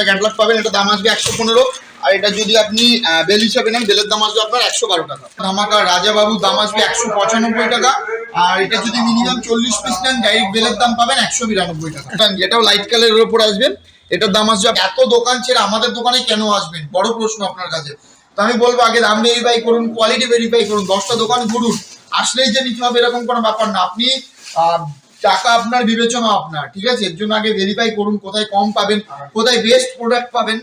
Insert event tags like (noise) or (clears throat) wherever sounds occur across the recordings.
পাঁচটা ক্যাটলগ পাবেন এটা দাম আসবে একশো পনেরো। আর এটা যদি আপনি বেল হিসাবে নেন, বেলের দাম আসবে আপনার একশো বারো টাকা। ধামাকা রাজা বাবু দাম আসবে একশো পঁচানব্বই টাকা। আর এটা যদি মিনিমাম চল্লিশ পিস নেন ডাইরেক্ট বেলের দাম পাবেন একশো বিরানব্বই টাকা। এটাও লাইট কালারের উপর আসবে। এটার দাম আসবে, এত দোকান ছেড়ে আমাদের দোকানে কেন আসবেন? বড় প্রশ্ন আপনার কাছে। তো আমি বলব, আগে দাম ভেরিফাই করুন কোয়ালিটি ভেরিফাই করুন, দশটা দোকান ঘুরুন। আসলেই যে নিতে হবে, এরকম কোনো ব্যাপার না। আপনি টাকা আপনার বিবেচনা আপনার ঠিক আছে? এর জন্য আগে ভেরিফাই করুন কোথায় কম পাবেন কোথায় বেস্ট প্রোডাক্ট পাবেন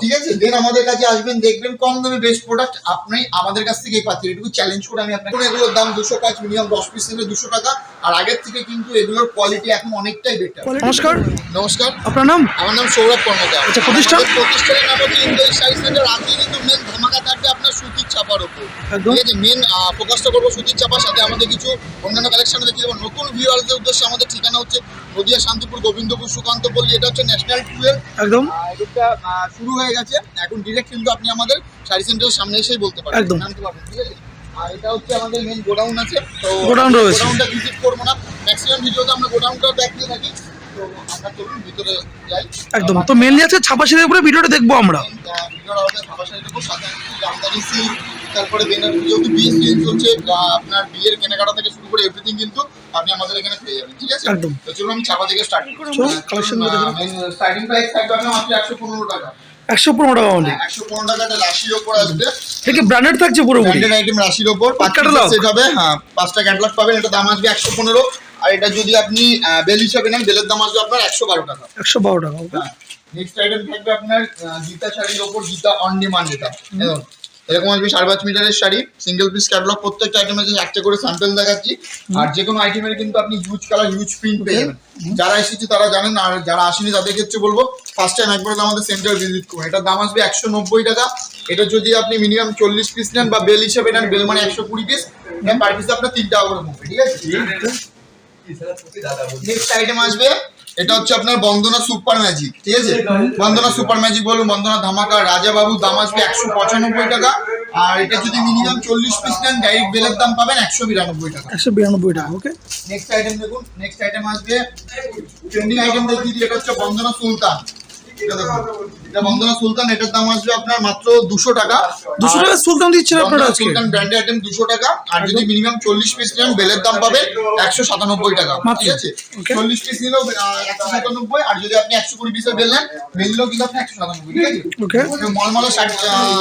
ঠিক আছে? দেন আমাদের কাছে আসবেন দেখবেন কম দামে বেস্ট প্রোডাক্ট আপনি আমাদের কাছ থেকেই পাচ্ছেন। এটুকু চ্যালেঞ্জ করে আমি আপনাকে এগুলোর দাম দুশো পাঁচ মিনিমাম দশ পিস নিলে দুশো টাকা। আর আগের থেকে কিন্তু এগুলোর কোয়ালিটি এখন অনেকটাই বেটার নমস্কার। নমস্কার। আপনার নাম? আমার নাম সৌরভ কর্মকার। আচ্ছা, প্রতিষ্ঠান? প্রতিষ্ঠানের নাম হচ্ছে ইন্ডিয়ান সাইজ সেন্টার আজকে কিন্তু মেন ধামাকা থাকবে আপনার সুতির চাপার উপর। ঠিক আছে? মেন ফোকাসটা করব সুতির চাপার সাথে। আমাদের কিছু অন্যান্য কালেকশন দেখতে দেবো নতুন ভিউয়ারদের উদ্দেশ্যে আমাদের ঠিকানা হচ্ছে নদিয়া শান্তিপুর গোবিন্দপুর সুকান্ত পল্লী এটা হচ্ছে ন্যাশনাল টুয়েলভ একদম। এটা শুরু হয়ে গেছে। এখন ডিরেক্ট কিন্তু আপনি আমাদের শাড়ি সেন্টারের সামনে এসেই বলতে পারেন একদম। নামতে পারবেন ঠিক আছে? আর এটা হচ্ছে আমাদের মেন গোডাউন আছে। তো গোডাউন রয়েছে। গোডাউনটা ভিজিট করব না। ম্যাক্সিমাম ভিডিওতে আমরা গোডাউনটাও দেখিয়ে থাকি। তো আমরা চলুন ভিতরে যাই। একদম। তো মেনলি আছে ছাপা উপরে ভিডিওটা দেখব আমরা। ভিডিওর আমাদের ভাবা শাড়ির উপর সাথে জামদানি সিল্ক তারপরে বেনারসি যেহেতু বিয়ে চলছে আপনার বিয়ের কেনাকাটা থেকে শুরু করে এভরিথিং কিন্তু আপনি আমাদের এখানে পেয়ে যাবেন ঠিক আছে? একদম। তো চলুন আমি চাপা থেকে স্টার্ট করি। দেখুন। স্টার্টিং প্রাইস থাকবে আপনার মাত্র একশো পনেরো টাকা। একশো পনেরো টাকা অনলি একশো পনেরো টাকাটা রাশির ওপর আসবে। দেখে ব্র্যান্ডেড থাকছে পুরোপুরি। ব্র্যান্ডেড আইটেম রাশির ওপর পাঁচ Catalog? সেট হবে হ্যাঁ পাঁচটা ক্যাটলগ পাবেন এটা দাম আসবে একশো পনেরো। আর এটা যদি আপনি বেল হিসাবে নেন বেলের দাম আসবে আপনার একশো বারো টাকা। একশো বারো টাকা নেক্সট আইটেম থাকবে আপনার গীতা শাড়ির ওপর গীতা অন ডিমান্ড এটা। এরকম আসবে সাড়ে পাঁচ মিটারের শাড়ি সিঙ্গেল পিস ক্যাটলগ প্রত্যেকটা আইটেম আছে একটা করে স্যাম্পেল দেখাচ্ছি আর যে কোনো আইটেমের কিন্তু আপনি হিউজ কালার হিউজ প্রিন্ট পেয়ে যাবেন যারা এসেছে তারা জানেন আর যারা আসেনি তাদের ক্ষেত্রে বলব ফার্স্ট টাইম একবার আমাদের সেন্টার ভিজিট করুন এটার দাম আসবে একশো নব্বই টাকা এটা যদি আপনি মিনিমাম চল্লিশ পিস নেন বা বেল হিসেবে নেন বেল মানে একশো কুড়ি পিস পার পিস আপনার তিন টাকা করে ঠিক আছে নেক্সট আইটেম আসবে এটা হচ্ছে আপনার বন্দনা সুপার ম্যাজিক ঠিক আছে? বন্দনা সুপার ম্যাজিক বলুন বন্দনা ধামাকা রাজা বাবু দাম আসবে একশো পঁচানব্বই টাকা আর এটা যদি মিনিমাম চল্লিশ পিস নেন ডাইরেক্ট বেলের দাম পাবেন একশো বিরানব্বই টাকা। একশো বিরানব্বই টাকা ওকে নেক্সট আইটেম দেখুন নেক্সট আইটেম আসবে ট্রেন্ডিং আইটেম দেখিয়ে এটা হচ্ছে বন্দনা সুলতান। এটা বন্দনা সুলতান এটার দাম আসবে আপনার মাত্র দুশো টাকা। দুশো টাকা সুলতান দিচ্ছেন আপনারা আজকে? সুলতান ব্র্যান্ডের আইটেম দুশো টাকা আর যদি মিনিমাম চল্লিশ পিস নেন বেলের দাম পাবে একশো সাতানব্বই টাকা ঠিক আছে? চল্লিশ পিস নিলেও একশো সাতানব্বই আর যদি আপনি একশো কুড়ি পিসের বেল নেন বেল নিলেও কিন্তু আপনি একশো সাতানব্বই ঠিক আছে. মলমলা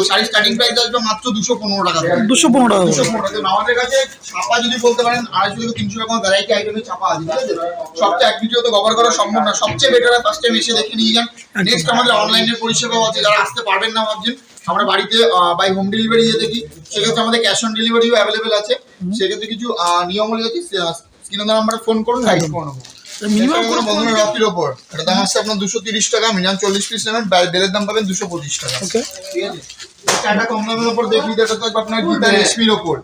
শাড়ি স্টার্টিং প্রাইস আসবে মাত্র দুশো পনেরো টাকা দুশো পনেরো টাকা দুশো পনেরো টাকা। আমাদের কাছে ছাপা যদি বলতে পারেন আড়াইশো থেকে তিনশো রকম ভ্যারাইটি আইটেমের ছাপা আছে ঠিক আছে? সবচেয়ে এক ভিডিওতে কভার করা সম্ভব না। সবচেয়ে বেটার ফার্স্ট টাইম এসে দেখে নিয়ে যান। নেক্সট আমাদের অনলাইনের পরিষেবাও আছে যারা আসতে পারবেন না ভাবছেন আমরা বাড়িতে বাই হোম ডেলিভারি দিয়ে দেখি। সেক্ষেত্রে আমাদের ক্যাশ অন ডেলিভারিও অ্যাভেলেবেল আছে। সেক্ষেত্রে কিছু নিয়মাবলী আছে স্ক্রিনে নাম্বারে ফোন করুন গাইড করে নেব মিনিমাম মিনিমাম কোনো বন্ধুরা রকির ওপর এটা দাম আসছে আপনার দুশো তিরিশ টাকা মিনিমাম চল্লিশ পিস নেবেন বেলের দাম পাবেন দুশো পঁচিশ টাকা। ঠিক আছে? একটা কম দামের ওপর দেখি এটা তো আপনার গীতা রেশমির ওপর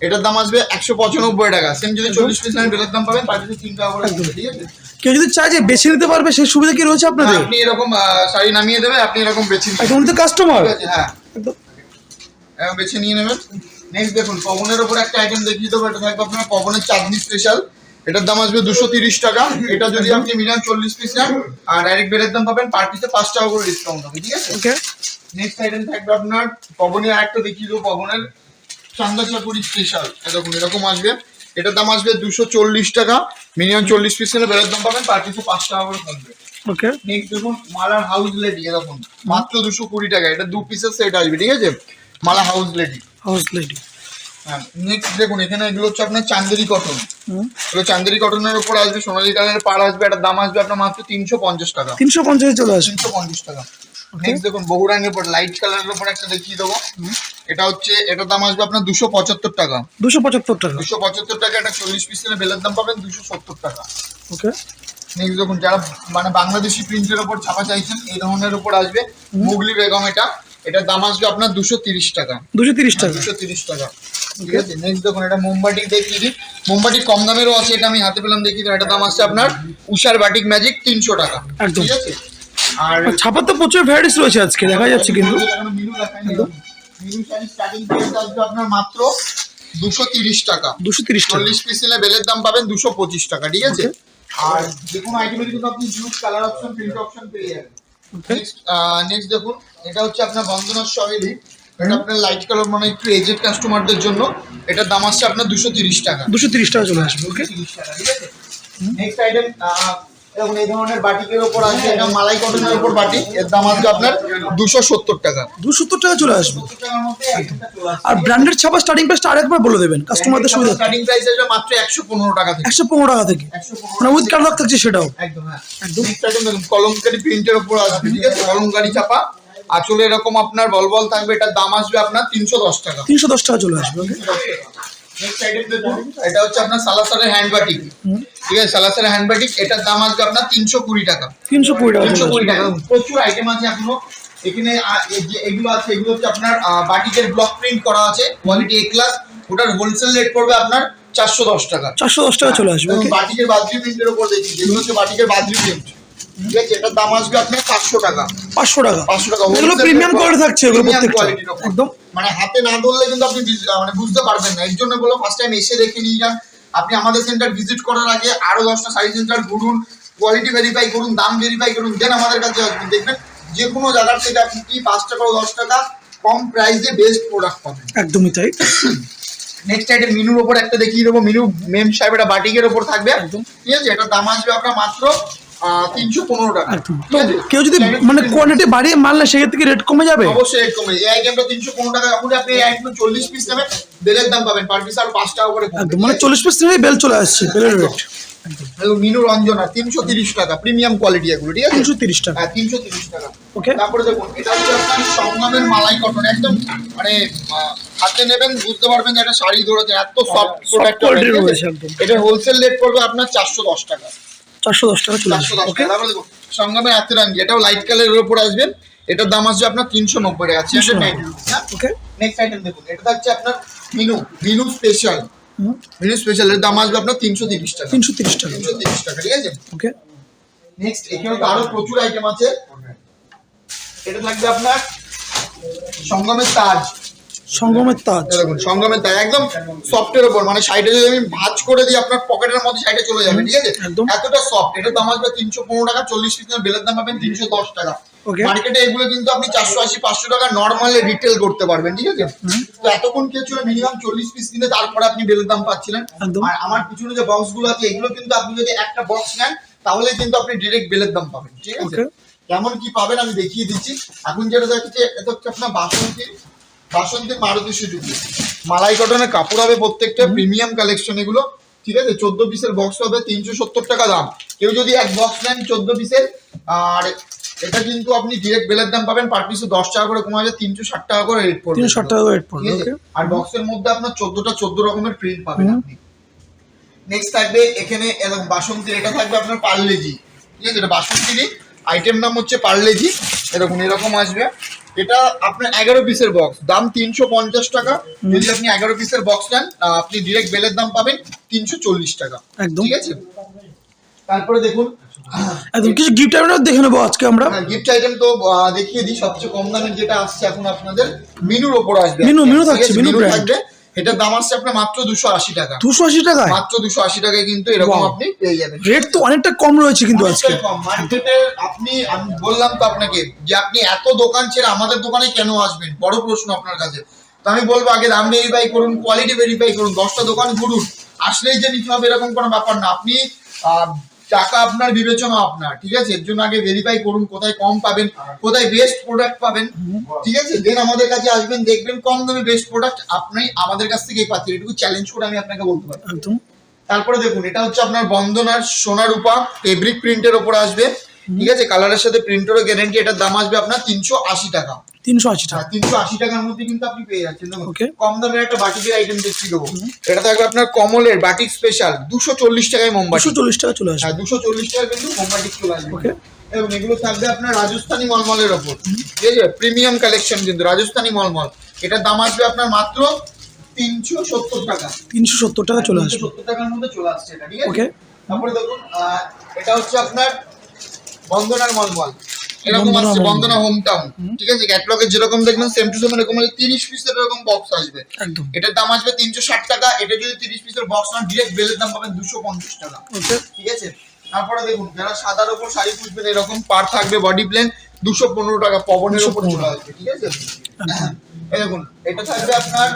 এটার দাম আসবে একশো পঁচানব্বই টাকা। সেম যদি চল্লিশ পিস নেন বেলের দাম পাবেন পাঁচ তিন টাকা করে ঠিক আছে? কেউ যদি চায় যে বেছে নিতে পারবে সেই সুবিধা কি রয়েছে আপনাদের? আপনি এরকম শাড়ি নামিয়ে দেবে আপনি এরকম বেছে নিতে এখন তো কাস্টমার হ্যাঁ। এরকম বেছে নিয়ে নেবেন। নেক্সট দেখুন পবনের ওপর একটা আইটেম দেখিয়ে দেবো এটা থাকবে আপনার পবনের চাঁদনি স্পেশাল এটার দাম আসবে দুশো তিরিশ টাকা। এটা যদি আপনি মিলান চল্লিশ পিস নেন আর ডাইরেক্ট বেলের দাম পাবেন পার পিসে পাঁচ টাকা করে ডিসকাউন্ট হবে ঠিক আছে? ওকে নেক্সট আইটেম থাকবে আপনার পবনের আরেকটা দেখিয়ে দেবো পবনের চান্দা চাকুরি স্পেশাল এরকম এরকম আসবে। এটার দাম আসবে দুশো চল্লিশ টাকা মিনিমাম চল্লিশ পিস নিলে বেলের দাম পাবেন পার পিসে পাঁচ টাকা করে কমবে ওকে নেক্সট দেখুন মালার হাউস লেডি দেখুন মাত্র দুশো কুড়ি টাকা এটা দু পিসের সেট আসবে ঠিক আছে? মালা হাউস লেডি হাউস লেডি হ্যাঁ নেক্সট দেখুন এখানে এগুলো হচ্ছে আপনার চান্দেরি কটন এগুলো চান্দেরি কটনের উপর আসবে সোনালি কালারের আসবে এটার দাম আসবে আপনার মাত্র তিনশো পঞ্চাশ টাকা। তিনশো পঞ্চাশে চলে আসবে। তিনশো পঞ্চাশ টাকা। নেক্সট দেখুন উপর লাইট কালারের উপর একটা দেখিয়ে দেবো। এটা হচ্ছে এটার দাম আসবে আপনার দুশো পঁচাত্তর টাকা। দুশো পঁচাত্তর টাকা। দুশো পঁচাত্তর টাকা এটা চল্লিশ পিস নিলে বেলের দাম পাবেন দুশো সত্তর টাকা। ওকে নেক্সট দেখুন যারা মানে বাংলাদেশি প্রিন্টের ওপর ছাপা চাইছেন এই ধরনের উপর আসবে। মুগলি বেগম এটা। এটার দাম আসবে আপনার দুশো তিরিশ টাকা। দুশো তিরিশ টাকা। দুশো তিরিশ টাকা। ঠিক আছে? নেক্সট দেখুন এটা মোমবাটি দেখিয়ে দিই। মোমবাটি কম দামেরও আছে এটা আমি হাতে পেলাম দেখিয়ে দিই এটার দাম আসছে আপনার উষার বাটিক ম্যাজিক তিনশো টাকা। ঠিক আছে? আর ছাপার তো প্রচুর ভ্যারাইটিস রয়েছে আজকে দেখা যাচ্ছে কিন্তু। আপনার মাত্র দুশো তিরিশ টাকা। দুশো তিরিশ টাকা। চল্লিশ পিস নিলে বেলের দাম পাবেন দুশো পঁচিশ টাকা ঠিক আছে? আর যে কোনো আইটেমের কিন্তু আপনি জুস কালার অপশন প্রিন্ট অপশন পেয়ে যাবেন। নেক্সট দেখুন এটা হচ্ছে আপনার বন্দনার সহেলি। এটা আপনার লাইট কালার মানে একটু এজেড কাস্টমারদের জন্য। এটার দাম আসছে আপনার দুশো তিরিশ টাকা। দুশো তিরিশ টাকা চলে আসবে ওকে। তিরিশ টাকা ঠিক আছে? নেক্সট আইটেম দেখুন এই ধরনের বাটিকের ওপর এটা মালাই কটনের ওপর বাটি। এর দাম আসবে আপনার দুশো সত্তর টাকা। দুশো সত্তর টাকা চলে আসবে। আর ব্র্যান্ডেড ছাপা স্টার্টিং প্রাইসটা আরেকবার বলে দেবেন কাস্টমারদের সুবিধা স্টার্টিং প্রাইস আসবে মাত্র একশো পনেরো টাকা থেকে। একশো পনেরো টাকা থেকে। মানে উইথ কালার থাকছে সেটাও। একদম হ্যাঁ। একদম দেখুন কলমকারি প্রিন্টের উপর আসবে ঠিক আছে? কলমকারি চাপা আসলে এরকম আপনার বল বল থাকবে এটার দাম আসবে আপনার তিনশো দশ টাকা। তিনশো দশ টাকা চলে আসবে ওকে এটা হচ্ছে আপনার সালাসারের হ্যান্ড বাটিক ঠিক আছে সালাসারের হ্যান্ড বাটিক এটার দাম আসবে আপনার তিনশো কুড়ি টাকা। তিনশো কুড়ি টাকা। তিনশো কুড়ি টাকা। প্রচুর আইটেম আছে এখনও। এখানে যে এগুলো আছে এগুলো হচ্ছে আপনার বাটিকের ব্লক প্রিন্ট করা আছে কোয়ালিটি এ ক্লাস ওটার হোলসেল রেট পড়বে আপনার চারশো দশ টাকা। চারশো দশ টাকা চলে আসবে বাটিকের বাদ্রি প্রিন্টের উপর দেখি যেগুলো হচ্ছে বাটিকের বাদ্রি প্রিন্ট ঠিক আছে এটার দাম আসবে আপনার পাঁচশো টাকা। পাঁচশো টাকা। পাঁচশো টাকা এগুলো প্রিমিয়াম কোয়ালিটি থাকছে এগুলো প্রত্যেকটা। quality র উপর। একদম। মানে হাতে না ধরলে কিন্তু আপনি বুঝ- মানে বুঝতে পারবেন না। এর জন্য বলো ফার্স্ট টাইম এসে দেখে নিয়ে যান। আপনি আমাদের সেন্টার ভিজিট করার আগে আরও দশটা শাড়ি সেন্টার ঘুরুন কোয়ালিটি ভেরিফাই করুন দাম ভেরিফাই করুন দেন আমাদের কাছে আসবেন। দেখবেন যে কোনো জায়গার থেকে আপনি কি পাঁচ টাকা দশ টাকা কম প্রাইসে বেস্ট প্রোডাক্ট পাবেন। একদমই তাই। নেক্সট আইটেম মিনুর ওপর একটা দেখিয়ে দেবো। মিনু মেম সাহেব এটা বাটিকের ওপর থাকবে। একদম। ঠিক আছে? এটার দাম আসবে আপনার মাত্র তিনশো পনেরো টাকা? কেউ যদি মানে কোয়ান্টিটি বাড়িয়ে মারলে সেক্ষেত্রে রেট কমে যাবে? অবশ্যই রেট কমে এই আইটেমটা তিনশো পনেরো টাকা। এখন আপনি এই আইটেম চল্লিশ পিস নেবেন বেলের দাম পাবেন। পার পিস আর পাঁচ টাকা করে মানে চল্লিশ পিস নিলেই বেল চলে আসছে বেলের রেট মিনু রঞ্জনা তিনশো তিরিশ টাকা। প্রিমিয়াম কোয়ালিটি এগুলো ঠিক আছে? তিনশো তিরিশ টাকা। হ্যাঁ তিনশো তিরিশ টাকা। ওকে তারপরে দেখুন এটা হচ্ছে আপনার সংগ্রামের মালাই কটন একদম মানে হাতে নেবেন বুঝতে পারবেন যে একটা শাড়ি ধরেছে এত সফট প্রোডাক্ট। এটা হোলসেল রেট পড়বে আপনার চারশো দশ টাকা। চারশো দশ টাকা চলে আসবে ওকে টাকা। তারপরে দেখুন সংগ্রামের হাতে রাঙ্গি এটাও লাইট কালারের উপর আসবে এটার দাম আসবে আপনার তিনশো নব্বই টাকা তিনশো ওকে নেক্সট আইটেম দেখুন এটা থাকছে আপনার মিনু মিনু স্পেশাল মিনু স্পেশাল এর দাম আসবে আপনার তিনশো তিরিশ টাকা। তিনশো তিরিশ টাকা। তিনশো তিরিশ টাকা ঠিক আছে? ওকে নেক্সট এখানে তো আরও প্রচুর আইটেম আছে। এটা থাকবে আপনার সঙ্গমের তাজ। সঙ্গমের তাজ। দেখুন সঙ্গমের তাজ একদম সফটের উপর মানে সাইডে যদি আমি ভাঁজ করে দিই আপনার পকেটের মধ্যে সাইডে চলে যাবে ঠিক আছে। এতটা সফট এটার দাম আসবে তিনশো পনেরো টাকা চল্লিশ পিস বেলের দাম পাবেন তিনশো দশ টাকা। Okay. মার্কেটে এগুলো কিন্তু আপনি চারশো আশি পাঁচশো টাকা নর্মালি রিটেল করতে পারবেন ঠিক আছে? তো এতক্ষণ কে ছিল মিনিমাম চল্লিশ পিস কিনে তারপরে আপনি বেলের দাম পাচ্ছিলেন। আর আমার পিছনে যে বক্সগুলো আছে এগুলো কিন্তু আপনি যদি একটা বক্স নেন তাহলে কিন্তু আপনি ডিরেক্ট বেলের দাম পাবেন ঠিক আছে? কেমন কি পাবেন আমি দেখিয়ে দিচ্ছি। এখন যেটা দেখছে এটা হচ্ছে আপনার বাসন্তী। বাসন্তী মারুতি সুজুকি। মালাই কটনের কাপড় হবে প্রত্যেকটা প্রিমিয়াম কালেকশন এগুলো। ঠিক আছে? চোদ্দ পিসের বক্স হবে তিনশো সত্তর টাকা দাম। কেউ যদি এক বক্স নেন চোদ্দ পিসের আর এটা কিন্তু আপনি ডিরেক্ট বেলের দাম পাবেন পার পিসে দশ টাকা করে কমে যাবে তিনশো ষাট টাকা করে রেট পড়বে। তিনশো ষাট টাকা রেট পড়বে? আর বক্সের মধ্যে আপনার চোদ্দটা চোদ্দ রকমের প্রিন্ট পাবেন আপনি। নেক্সট থাকবে এখানে এরকম বাসন্তী এটা থাকবে আপনার পার্লেজি। ঠিক আছে? এটা বাসন্তীরই আইটেম নাম হচ্ছে পার্লেজি। এরকম এরকম আসবে। এটা আপনার এগারো পিসের বক্স দাম তিনশো পঞ্চাশ টাকা। যদি আপনি এগারো পিসের বক্স নেন আপনি ডিরেক্ট বেলের দাম পাবেন তিনশো চল্লিশ টাকা। একদম। ঠিক আছে? তারপরে দেখুন একদম কিছু গিফট আইটেম দেখে নেব আজকে আমরা। গিফট আইটেম তো দেখিয়ে দিই। সবচেয়ে কম দামের যেটা আসছে এখন আপনাদের মিনুর ওপর আসবে মিনু, মিনু থাকছে? মিনু থাকবে। এটার দাম আসছে আপনার মাত্র দুশো আশি টাকা। দুশো আশি টাকায়? মাত্র দুশো আশি টাকায় কিন্তু এরকম আপনি পেয়ে যাবেন। রেট তো অনেকটা কম রয়েছে কিন্তু আজকে। কম। মার্কেটে আপনি আমি বললাম তো আপনাকে যে আপনি এত দোকান ছেড়ে আমাদের দোকানে কেন আসবেন? বড় প্রশ্ন আপনার কাছে। তো আমি বলব আগে দাম ভেরিফাই করুন কোয়ালিটি ভেরিফাই করুন দশটা দোকান ঘুরুন। আসলেই যে নিতে হবে এরকম কোনো ব্যাপার না। আপনি আহ, টাকা আপনার বিবেচনা আপনার ঠিক আছে? এর জন্য আগে ভেরিফাই করুন কোথায় কম পাবেন কোথায় বেস্ট প্রোডাক্ট পাবেন ঠিক আছে? দেন আমাদের কাছে আসবেন দেখবেন কম দামে বেস্ট প্রোডাক্ট আপনি আমাদের কাছ থেকেই পাচ্ছেন। এটুকু চ্যালেঞ্জ করে আমি আপনাকে বলতে পারি। তারপরে দেখুন এটা হচ্ছে আপনার বন্দনার সোনা রূপা ফেব্রিক প্রিন্টের ওপর আসবে ঠিক আছে? কালারের সাথে প্রিন্টেরও গ্যারেন্টি এটার দাম আসবে আপনার তিনশো আশি টাকা। তিনশো আশি টাকা। তিনশো আশি টাকার মধ্যে কিন্তু আপনি পেয়ে যাচ্ছেন। Okay. কম দামের একটা বাটিকের আইটেম দেখছি দেবো এটা থাকবে আপনার কমলের বাটিক স্পেশাল দুশো চল্লিশ টাকায় মোমবাটি দুশো চল্লিশ টাকা চলে আসবে। হ্যাঁ দুশো চল্লিশ টাকা কিন্তু মোমবাটি চলে আসবে। Okay. এবং এগুলো থাকবে আপনার রাজস্থানি মলমলের ওপর। ঠিক আছে প্রিমিয়াম কালেকশন কিন্তু রাজস্থানি মলমল। এটার দাম আসবে আপনার মাত্র তিনশো সত্তর টাকা। তিনশো সত্তর টাকা চলে আসবে। সত্তর টাকার মধ্যে চলে আসছে এটা ঠিক আছে? Okay. তারপরে দেখুন এটা হচ্ছে আপনার বন্দনার মলমল। এরকম আসছে বন্দনা হোম। টাউন ঠিক আছে ক্যাটলগে যেরকম দেখবেন সেম টু সেম এরকম তিরিশ পিসের এরকম বক্স আসবে। এটার দাম আসবে তিনশো ষাট টাকা এটা যদি তিরিশ পিসের বক্স না ডিরেক্ট বেলের দাম পাবেন দুশো পঞ্চাশ টাকা। ঠিক আছে? তারপরে দেখুন যারা সাদার উপর শাড়ি খুঁজবেন এরকম পার থাকবে বডি প্লেন দুশো পনেরো টাকা পবনের ওপর চলে আসবে ঠিক আছে? দেখুন এটা থাকবে আপনার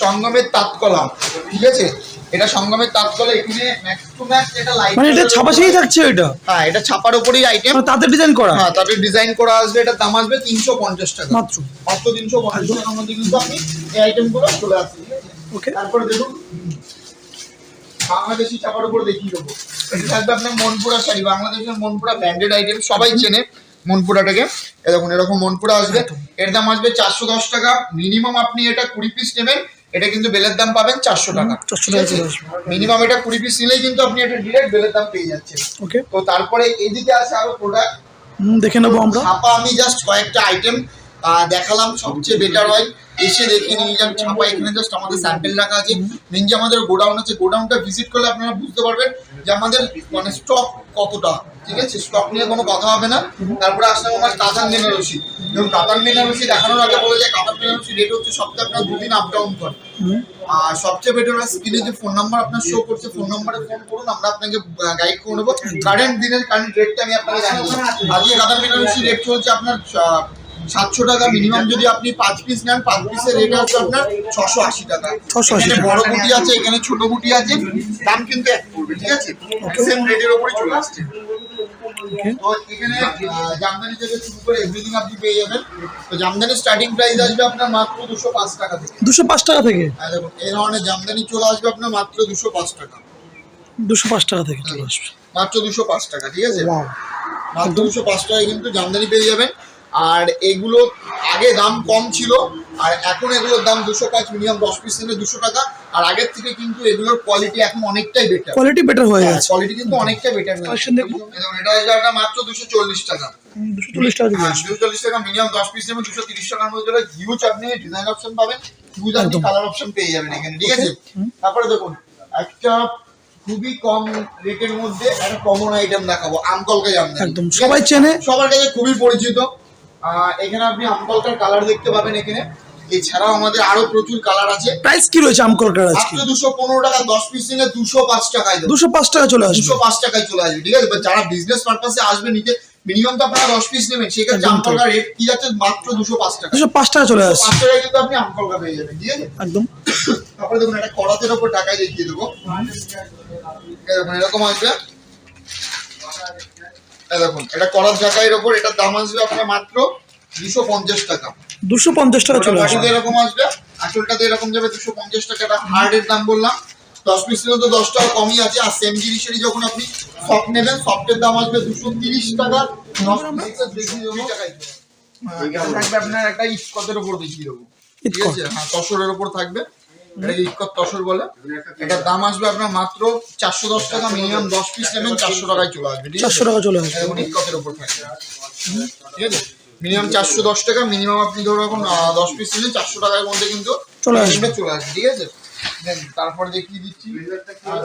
সঙ্গমের তাঁতকলা ঠিক আছে? এটা সঙ্গমের তাঁতকলা এখানে ম্যাক্স টু ম্যাক্স এটা লাইট মানে এটা ছাপাছেই থাকছে এটা? হ্যাঁ এটা ছাপার উপরেই আইটেম তাদের ডিজাইন করা? হ্যাঁ তাদের ডিজাইন করা আসবে এটা দাম আসবে তিনশো পঞ্চাশ টাকা। মাত্র? মাত্র তিনশো পঞ্চাশ টাকার মধ্যে কিন্তু আপনি এই আইটেমগুলো চলে আসছে ওকে তারপরে দেখুন বাংলাদেশি চাপার উপর দেখিয়ে দেবো। এটা থাকবে আপনার মনপুরা শাড়ি বাংলাদেশের মনপুরা ব্র্যান্ডেড আইটেম সবাই চেনে মনপুরাটাকে। এ দেখুন এরকম মনপুরা আসবে। এর দাম আসবে চারশো দশ টাকা। মিনিমাম আপনি এটা কুড়ি পিস নেবেন। এটা কিন্তু বেলের দাম পাবেন চারশো টাকা। 400 টাকা মিনিমাম এটা কুড়ি পিস নিলেই কিন্তু আপনি একটা ডিরেক্ট বেলের দাম পেয়ে যাচ্ছেন। ওকে তো তারপরে এদিকে আছে আরও প্রোডাক্ট দেখে নেব আমরা। ছাপা আমি জাস্ট কয়েকটা আইটেম দেখালাম সবচেয়ে বেটার হয় এসে দেখে নিয়ে যান ছাপা এখানে জাস্ট আমাদের স্যাম্পেল রাখা আছে। মেন যে আমাদের গোডাউন আছে। গোডাউনটা ভিজিট করলে আপনারা বুঝতে পারবেন যে আমাদের মানে স্টক কতটা ঠিক আছে? স্টক নিয়ে কোনো কথা হবে না। তারপরে আসলে আমার কাতান বেনারসি এবং কাতান বেনারসি দেখানোর আগে বলে যায় কাতান বেনারসি রেট হচ্ছে সপ্তাহে আপনার দুদিন আপ ডাউন করে। আর সবচেয়ে বেটার স্ক্রিনে যে ফোন নাম্বার আপনার শো করছে ফোন নাম্বারে ফোন করুন আমরা আপনাকে গাইড করে নেব। কারেন্ট দিনের কারেন্ট রেটটা আমি আপনাকে জানাব আজকে গাদার বেনারসি রেট চলছে আপনার সাতশো টাকা মিনিমাম যদি আপনি পাঁচ পিস নেন পাঁচ পিসের রেট হচ্ছে আপনার ছশো আশি টাকা। 680 এখানে টাকা। বড় গুটি আছে এখানে ছোট গুটি আছে দাম কিন্তু এক পড়বে ঠিক আছে? সেম রেটের ওপরে চলে আসছে। তো এখানে জামদানি থেকে শুরু করে এভরিথিং আপনি পেয়ে যাবেন। তো জামদানি স্টার্টিং প্রাইস আসবে আপনার মাত্র দুশো পাঁচ টাকা থেকে। দুশো পাঁচ টাকা থেকে? হ্যাঁ দেখুন এই ধরনের জামদানি চলে আসবে আপনার মাত্র দুশো পাঁচ টাকা। দুশো পাঁচ টাকা থেকে চলে আসবে। মাত্র দুশো পাঁচ টাকা ঠিক আছে. মাত্র দুশো পাঁচ টাকায় কিন্তু জামদানি পেয়ে যাবেন। আর এগুলো আগে দাম কম ছিল আর এখন এগুলোর দাম দুশো পাঁচ মিনিমাম দশ পিস নিলে দুশো টাকা। আর আগের থেকে কিন্তু এগুলোর কোয়ালিটি এখন অনেকটাই বেটার কোয়ালিটি বেটার হয়ে গেছে। কোয়ালিটি কিন্তু অনেকটাই বেটার দেখব। এটা মাত্র দুশো চল্লিশ টাকা। দুশো চল্লিশ টাকা হ্যাঁ দুশো চল্লিশ টাকা মিনিমাম দশ পিস নেবেন দুশো তিরিশ টাকার মধ্যে চলে হিউজ আপনি ডিজাইন অপশন পাবেন। হিউজ আপনি কালার অপশন পেয়ে যাবেন এখানে ঠিক আছে? তারপরে দেখুন একটা খুবই কম রেটের মধ্যে একটা কমন আইটেম দেখাবো আমকলকা একদম, সবাই চেনে। সবার কাছে খুবই পরিচিত। এখানে আপনি আমকলকার কালার দেখতে পাবেন এখানে। এছাড়াও আমাদের আরও প্রচুর কালার আছে। প্রাইস কি রয়েছে আমকলকার আজকে? দুশো পনেরো টাকা দশ পিস নিলে দুশো পাঁচ টাকায় দেবো। দুশো পাঁচ টাকা চলে আসবে। দুশো পাঁচ টাকায় চলে আসবে ঠিক আছে? যারা বিজনেস পারপাসে আসবে নিতে মিনিমাম তো আপনারা দশ পিস নেবেন। সেক্ষেত্রে আমকলকার রেট কি যাচ্ছে? মাত্র দুশো পাঁচ টাকা। দুশো পাঁচ টাকা চলে আসছে পাঁচ টাকায় কিন্তু আপনি আমকলকা পেয়ে যাবেন ঠিক আছে? একদম। তারপরে দেখুন একটা করাতের ওপর টাকায় দেখিয়ে দেবো। এরকম আসবে। দেখুন এটা করার জায়গার ওপর এটার দাম আসবে আপনার মাত্র দুশো পঞ্চাশ টাকা। দুশো পঞ্চাশ টাকা চলে আসবে। এরকম আসবে আঁচলটাতে এরকম যাবে দুশো পঞ্চাশ টাকা এটা হার্ডের দাম বললাম। দশ পিস নিলে তো দশ টাকা কমই আছে আর সেম জিনিসেরই যখন আপনি সফট নেবেন সফটের দাম আসবে দুশো তিরিশ টাকা। থাকবে আপনার একটা ইস্কতের উপর দেখিয়ে দেবো। ঠিক আছে? হ্যাঁ তসরের উপর থাকবে। এটাকে ইস্কত তসর বলে। এটার দাম আসবে আপনার মাত্র চারশো দশ টাকা মিনিমাম দশ পিস নেবেন চারশো টাকায় চলে আসবে ঠিক চারশো টাকা চলে আসবে। এখন ইস্কতের উপর থাকবে ঠিক আছে? মিনিমাম চারশো দশ টাকা মিনিমাম আপনি ধরো এখন দশ পিস চারশো টাকার মধ্যে কিন্তু চলে আসবে। চলে আসবে ঠিক আছে? তারপরে দেখিয়ে দিচ্ছি।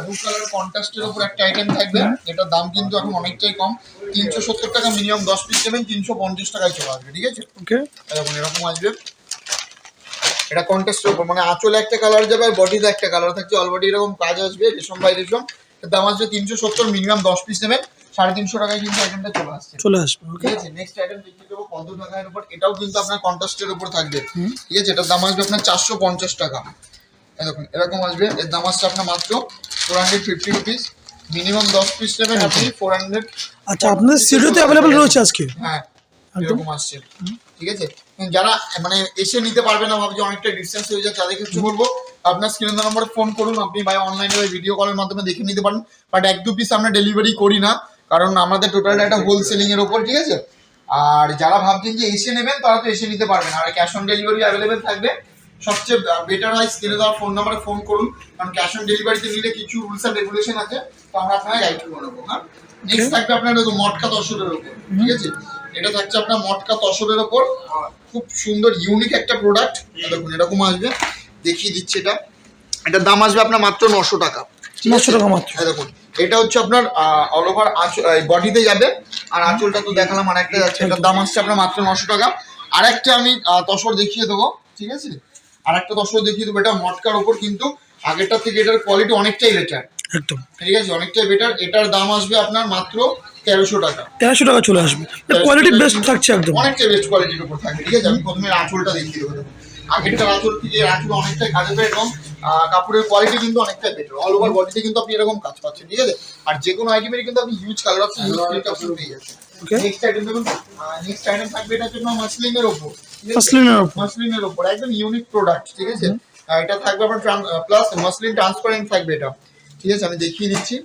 ব্লু কালার কন্ট্রাস্টের উপর একটা আইটেম থাকবে এটার দাম কিন্তু এখন অনেকটাই কম। তিনশো সত্তর টাকা মিনিমাম দশ পিস নেবেন তিনশো পঞ্চাশ টাকায় চলে আসবে ঠিক আছে? ওকে। এরকম এরকম আসবে। এটা কন্টেস্টের উপর মানে আঁচলে একটা কালার যাবে আর বডিতে একটা কালার থাকছে অলরেডি এরকম কাজ আসবে রেশম বাই রেশম। এর দাম আসবে তিনশো সত্তর মিনিমাম দশ পিস নেবেন। সাড়ে তিনশো টাকায় কিন্তু আইটেমটা চলে আসছে। চলে আসবে ঠিক আছে নেক্সট আইটেম দেখিয়ে দেবো পদ্ম টাকার উপর এটাও কিন্তু আপনার কন্ট্রাস্টের উপর থাকবে। ঠিক আছে এটার দাম আসবে আপনার চারশো পঞ্চাশ টাকা। দেখুন এরকম আসবে এর দাম আসছে আপনার মাত্র four hundred fifty rupees minimum দশ পিস নেবেন আপনি ফোর হান্ড্রেড আচ্ছা আপনাদের সিডিওতে অ্যাভেলেবেল রয়েছে আজকে? হ্যাঁ এরকম আসছে। ঠিক আছে যারা মানে এসে নিতে পারবে না ভাবছে অনেকটা ডিস্টেন্স হয়ে যায় তাদের ক্ষেত্রে বলব। আপনার স্ক্রিন নম্বরে ফোন করুন আপনি ভাই অনলাইনে ভিডিও কলের মাধ্যমে দেখে নিতে পারেন। বাট এক দু পিস আমরা ডেলিভারি করি না কারণ আমাদের টোটাল একটা হোলসেলিং এর উপর ঠিক আছে? আর যারা ভাবছেন যে এসে নেবেন তারা তো এসে নিতে পারবেন। আর ক্যাশ অন ডেলিভারি অ্যাভেলেবেল থাকবে। সবচেয়ে বেটার হয় স্ক্রিনে দেওয়া ফোন নাম্বারে ফোন করুন কারণ ক্যাশ অন ডেলিভারিতে নিলে কিছু রুলস অ্যান্ড রেগুলেশন আছে। তো আমরা আপনাকে গাইড করে দেবো হ্যাঁ? নেক্সট থাকবে আপনার মটকা তসরের উপর ঠিক আছে? এটা থাকছে আপনার মটকা তসরের ওপর। খুব সুন্দর ইউনিক একটা প্রোডাক্ট দেখুন এরকম আসবে। দেখিয়ে দিচ্ছে এটা। এটার দাম আসবে আপনার মাত্র নশো টাকা। ঠিক আছে? 900 টাকা মাত্র। দেখুন। এটা হচ্ছে আপনার অল ওভার বডিতে যাবে। আর আঁচলটা তো দেখালাম আর একটা যাচ্ছে। এটার দাম আসছে আপনার মাত্র নশো টাকা। আর একটা আমি তসর দেখিয়ে দেবো। ঠিক আছে? আর একটা তসর দেখিয়ে দেবো। এটা মটকার ওপর কিন্তু আগেরটার থেকে এটার কোয়ালিটি অনেকটাই বেটার একদম। ঠিক আছে? অনেকটাই বেটার এটার দাম আসবে আপনার মাত্র তেরোশো টাকা। তেরোশো টাকা চলে আসবে। কোয়ালিটি বেস্ট থাকছে একদম। অনেকটা বেস্ট কোয়ালিটির উপর থাকবে ঠিক আছে? আমি প্রথমে আঁচলটা দেখিয়ে দেবো। আগেরটার আঁচল থেকে এর আঁচল অনেকটাই কাজে পেয়ে এবং কাপড়ের কোয়ালিটি কিন্তু অনেকটাই বেটার অল ওভার বডিতে কিন্তু আপনি এরকম কাজ পাচ্ছেন ঠিক আছে? আর যে কোনো আইটেমের কিন্তু আপনি use colour option use print option পেয়ে যাচ্ছেন। নেক্সট আইটেম দেখুন নেক্সট আইটেম থাকবে এটা হচ্ছে মাসলিনের ওপর মাসলিনের ওপর। মাসলিনের ওপর একদম ইউনিক প্রোডাক্ট ঠিক আছে? এটা থাকবে আপনার প্লাস মাসলিন ট্রান্সপারেন্ট থাকবে এটা ঠিক আছে? আমি দেখিয়ে দিচ্ছি।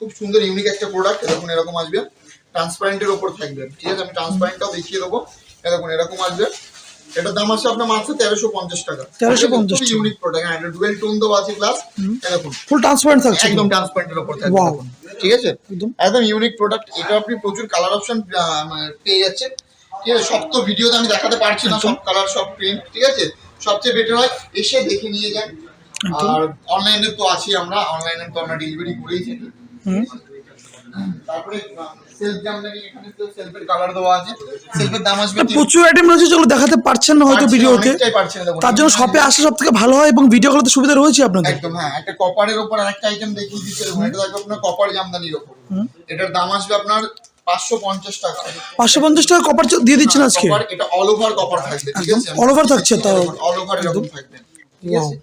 খুব সুন্দর ইউনিক একটা প্রোডাক্ট এরকম এরকম আসবে। ট্রান্সপারেন্টের ওপর থাকবে। ঠিক আছে আমি ট্রান্সপারেন্টটাও দেখিয়ে দেবো। এরকম এরকম আসবে। এটার দাম আছে আপনার মাত্র তেরোশো পঞ্চাশ টাকা। 1350 টাকা। ইউনিক প্রোডাক্ট হ্যাঁ এটা ডুয়েল টোন দেওয়া আছে প্লাস এরকম। ফুল ট্রান্সপারেন্ট থাকছে একদম ট্রান্সপারেন্টের ওপর থাকবে ঠিক আছে? একদম। একদম ইউনিক প্রোডাক্ট এটা আপনি প্রচুর কালার অপশন পেয়ে যাচ্ছেন। ঠিক আছে সব তো ভিডিওতে আমি দেখাতে পারছি না সব কালার সব প্রিন্ট ঠিক আছে? সবচেয়ে বেটার হয় এসে দেখে নিয়ে যান। আর অনলাইনে তো আছি আমরা অনলাইনে তো আমরা ডেলিভারি করেই থাকি। প্রচুর আইটেম রয়েছে যেগুলো দেখাতে পারছেন না হয়তো ভিডিওতে। তার জন্য শপে আসলে সব থেকে ভালো হয় এবং ভিডিও করাতে সুবিধা রয়েছে আপনাদের। একদম হ্যাঁ একটা কপারের উপর আরেকটা আইটেম দেখিয়ে দিচ্ছে এটা থাকবে আপনার কপার জামদানির উপর। এটার দাম আসবে আপনার পাঁচশো পঞ্চাশ টাকা। পাঁচশো পঞ্চাশ টাকা কপার দিয়ে দিচ্ছেন আজকে? এটা অল ওভার কপার থাকবে ঠিক আছে? all over থাকছে তাও। অল ওভার এরকম থাকবে ঠিক আছে?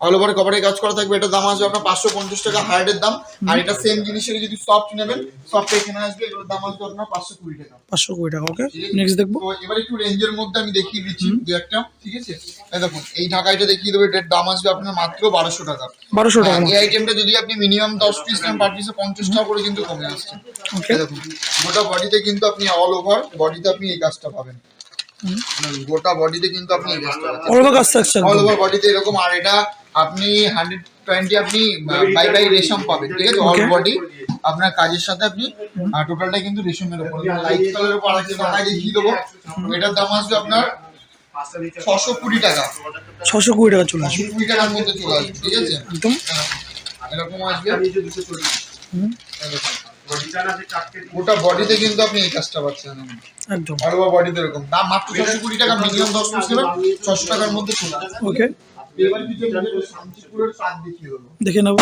অল ওভার কপারে কাজ করা থাকবে। এটা দাম আসবে আপনার পাঁচশো পঞ্চাশ টাকা হার্ডের দাম। আর এটা সেম জিনিসের যদি সফট নেবেন সফট এখানে আসবে এগুলোর দাম আসবে আপনার পাঁচশো কুড়ি টাকা। পাঁচশো কুড়ি টাকা ওকে নেক্সট দেখব। এবার একটু রেঞ্জের মধ্যে আমি দেখিয়ে দিচ্ছি দু একটা ঠিক আছে? এই দেখুন এই ঢাকাইটা দেখিয়ে দেবো এটার দাম আসবে আপনার মাত্র বারোশো টাকা। বারোশো টাকা। হ্যাঁ, এই আইটেমটা যদি আপনি মিনিমাম দশ পিস নেন পার পিসে পঞ্চাশ টাকা করে কিন্তু কমে আসছে। দেখুন গোটা বডিতে কিন্তু আপনি অল ওভার বডিতে আপনি এই কাজটা পাবেন। গোটা বডিতে কিন্তু আপনি এই কাজটা পাচ্ছেন অল ওভার কাজ থাকছে অল ওভার বডিতে এরকম আর এটা আপনি হান্ড্রেড টোয়েন্টি আপনি বাই বাই রেশম পাবেন ঠিক আছে? অল বডি আপনার কাজের সাথে আপনি টোটালটা কিন্তু রেশমের উপর লাইট কালারের উপর আরেকটা টাকায় দেখিয়ে দেবো? এটার দাম আসবে আপনার ছশো কুড়ি টাকা। ছশো কুড়ি টাকা চলে আসবে। কুড়ি টাকার মধ্যে চলে আসবে ঠিক আছে? একদম। এরকম আসবে। গোটা বডিতে কিন্তু আপনি এই কাজটা পাচ্ছেন। একদম। ওভার বডিতে এরকম। দাম মাত্র ছশো কুড়ি টাকা মিনিমাম দশ পিস নেবেন ছশো টাকার মধ্যে আসবে ওকে। দেখে নেব।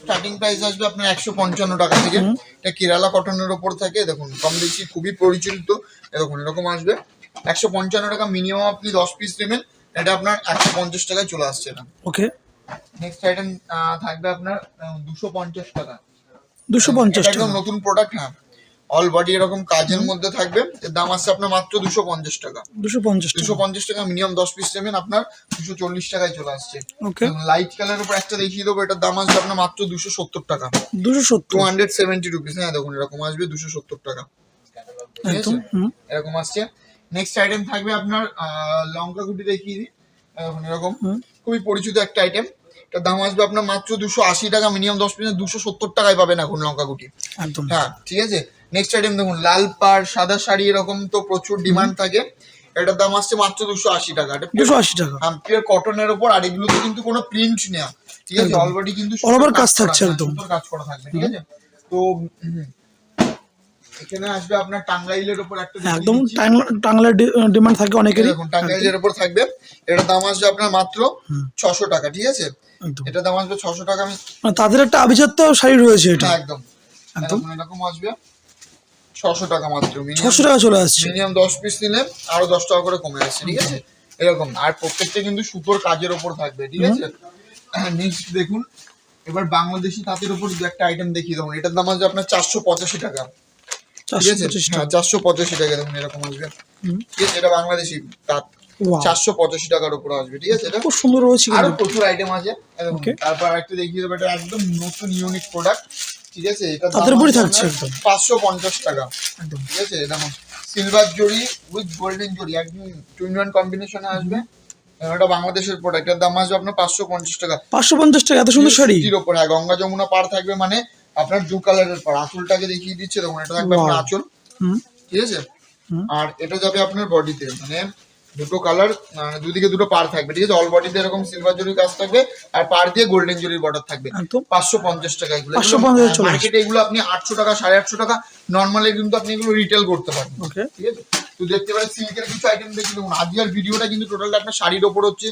স্টার্টিং প্রাইস আসবে আপনার একশো পঞ্চান্ন টাকা থেকে। এটা কেরালা কটনের ওপর থাকে দেখুন কম বেশি খুবই দেখুন এরকম আসবে। একশো পঞ্চান্ন টাকা মিনিমাম আপনি দশ পিস নেবেন এটা আপনার একশো পঞ্চাশ টাকায় চলে আসছে এটা। ওকে। নেক্সট আইটেম থাকবে আপনার দুশো পঞ্চাশ টাকা। দুশো পঞ্চাশ একদম নতুন প্রোডাক্ট হ্যাঁ। অল বডি এরকম কাজের মধ্যে থাকবে। এর দাম আসছে আপনার মাত্র দুশো পঞ্চাশ টাকা। দুশো পঞ্চাশ দুশো টাকা পঞ্চাশ টাকা মিনিমাম দশ পিস নেবেন আপনার দুশো চল্লিশ টাকায় চলে আসছে। ওকে লাইট কালার উপর একটা দেখিয়ে দেবো এটার দাম আসবে আপনার মাত্র দুশো সত্তর টাকা। দুশো টু সত্তর হান্ড্রেড সেভেন্টি রুপিস হ্যাঁ দেখুন এরকম আসবে দুশো সত্তর টাকা? এরকম আসছে। নেক্সট আইটেম থাকবে আপনার লঙ্কা গুটি দেখিয়ে দিই। এরকম। খুবই পরিচিত একটা আইটেম এটার দাম আসবে আপনার মাত্র দুশো আশি টাকা মিনিমাম দশ পিস দুশো সত্তর টাকায় পাবেন এখন লঙ্কা গুটি একদম। হ্যাঁ ঠিক আছে? নেক্সট আইটেম দেখুন লাল পাড় সাদা শাড়ি এরকম তো প্রচুর ডিমান্ড থাকে। এটার দাম আসছে মাত্র দুশো আশি টাকা। এটা দুশো আশি টাকা। পিওর কটনের ওপর আর এগুলোতে কিন্তু কোনো প্রিন্ট নেওয়া ঠিক আছে। অলরেডি কিন্তু All কাজ থাকছে হ্যাঁ, একদম। কাজ করা থাকবে ঠিক আছে? তো এখানে আসবে আপনার টাঙ্গাইলের ওপর একটা হ্যাঁ, একদম দিচ্ছি। ডিমান্ড থাকে অনেকেরই। দেখুন টাঙ্গাইলের ওপর থাকবে। এটার দাম আসবে আপনার মাত্র ছশো টাকা ঠিক আছে? এটার দাম আসবে ছশো টাকা আমি তাদের একটা আভিজাত্য শাড়ি রয়েছে এটা। হ্যাঁ, একদম। একদম। এরকম আসবে ছশো টাকা মাত্র ছশো টাকা চলে আসছে। মিনিমাম দশ পিস নিলে আরও দশ টাকা করে কমে আসছে ঠিক আছে? এরকম। আর প্রত্যেকটা কিন্তু সুতোর কাজের ওপর থাকবে ঠিক আছে? (clears throat) নেক্সট দেখুন এবার বাংলাদেশি তাঁতের উপর একটা আইটেম দেখিয়ে দেবো। এটার দাম আসবে আপনার চারশো পঁচাশি টাকা। চারশো আছে? পঁচিশ হ্যাঁ টাকা চারশো পঁচাশি টাকা দেখুন এরকম আসবে। ঠিক আছে? এটা বাংলাদেশি তাঁত চারশো পঁচাশি টাকার উপর আসবে ঠিক আছে? এটা খুব সুন্দর রয়েছে আরও প্রচুর আইটেম আছে. তারপর আরেকটা দেখিয়ে দেবো এটা একদম নতুন ইউনিক প্রোডাক্ট ঠিক আছে? এটা তাদের উপরই থাকছে পাঁচশো পঞ্চাশ টাকা ঠিক আছে? দেখুন silver zari with golden zari একদম টু ইন ওয়ান কম্বিনেশনে আসবে এটা বাংলাদেশের প্রোডাক্টের দাম আসবে আপনার পাঁচশো পঞ্চাশ টাকা। পাঁচশো পঞ্চাশ টাকা এত সুন্দর শাড়ি? হ্যাঁ গঙ্গা যমুনা পার থাকবে মানে আপনার দু কালারের পার আঁচলটাকে দেখিয়ে দিচ্ছে দেখুন এটা থাকবে আপনার আঁচল ঠিক আছে? আর এটা যাবে আপনার বডিতে মানে দুটো কালার দুদিকে দুটো পার থাকবে ঠিক আছে? অল বডিতে এরকম সিলভার জরির কাজ থাকবে আর পার দিয়ে গোল্ডেন জরির বর্ডার থাকবে। পাঁচশো পঞ্চাশ টাকা এগুলো। 550 চলে মার্কেটে এগুলো আপনি আটশো টাকা সাড়ে আটশো টাকা নর্মালি কিন্তু আপনি এগুলো রিটেল করতে পারবেন ওকে ঠিক আছে? তো দেখতে পারেন সিল্কের কিছু আইটেম দেখি দেখুন আজকের ভিডিওটা কিন্তু টোটালটা আপনার শাড়ির ওপর হচ্ছে।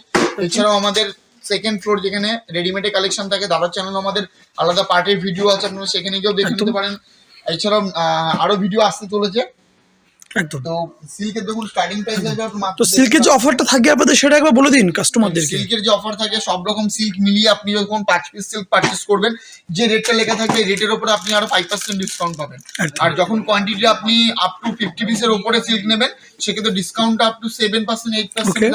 এছাড়াও আমাদের সেকেন্ড ফ্লোর যেখানে রেডিমেডের কালেকশন থাকে দাদার চ্যানেল আমাদের আলাদা পার্টের ভিডিও আছে আপনারা সেখানে গিয়েও দেখে নিতে পারেন। এছাড়াও আরও ভিডিও আসতে চলেছে। একদম। তো সিল্কের দেখুন স্টার্টিং প্রাইস আছে মাত্র তো সিল্কের যে অফারটা থাকে আপনাদের সেটা একবার বলে দিন কাস্টমারদেরকে সিল্কের যে অফার থাকে সব রকম সিল্ক মিলিয়ে আপনি যখন পাঁচ পিস সিল্ক পারচেস করবেন যে রেটটা লেখা থাকবে রেটের উপরে আপনি আরও ফাইভ পার্সেন্ট ডিসকাউন্ট পাবেন। আর যখন কোয়ান্টিটি আপনি আপ টু ফিফটি পিসের উপরে সিল্ক নেবেন সেক্ষেত্রে discount up to seven percent eight percent Okay.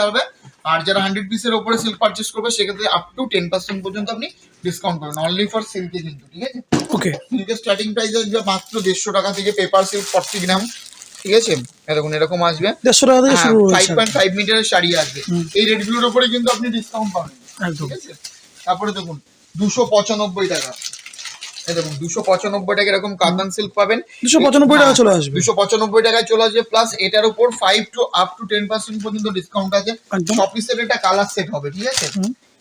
আর যারা হান্ড্রেড পিসের উপরে সিল্ক পারচেস করবে সেক্ষেত্রে আপ টু টেন পার্সেন্ট পর্যন্ত আপনি ডিসকাউন্ট পাবেন। অনলি ফর সিল্কে কিন্তু ঠিক আছে? ওকে সিল্কের স্টার্টিং প্রাইস আসবে মাত্র দেড়শো টাকা থেকে পেপার সিল্ক ফর্টি গ্রাম ঠিক আছে? এরকম এরকম আসবে। দেড়শো টাকা থেকে শুরু ফাইভ পয়েন্ট ফাইভ মিটারের শাড়ি আসবে। এই রেটগুলোর উপরে কিন্তু আপনি ডিসকাউন্ট পাবেন। ঠিক আছে? তারপরে দেখুন দুশো পঁচানব্বই টাকা। দেখুন দুশো পঁচানব্বই টাকা এরকম কাতান সিল্ক পাবেন। দুশো পঁচানব্বই টাকা চলে আসবে। দুশো পঁচানব্বই টাকায় চলে আসবে প্লাস এটার উপর five to up to ten percent পর্যন্ত ডিসকাউন্ট আছে। পিসের এটা কালার সেট হবে ঠিক আছে?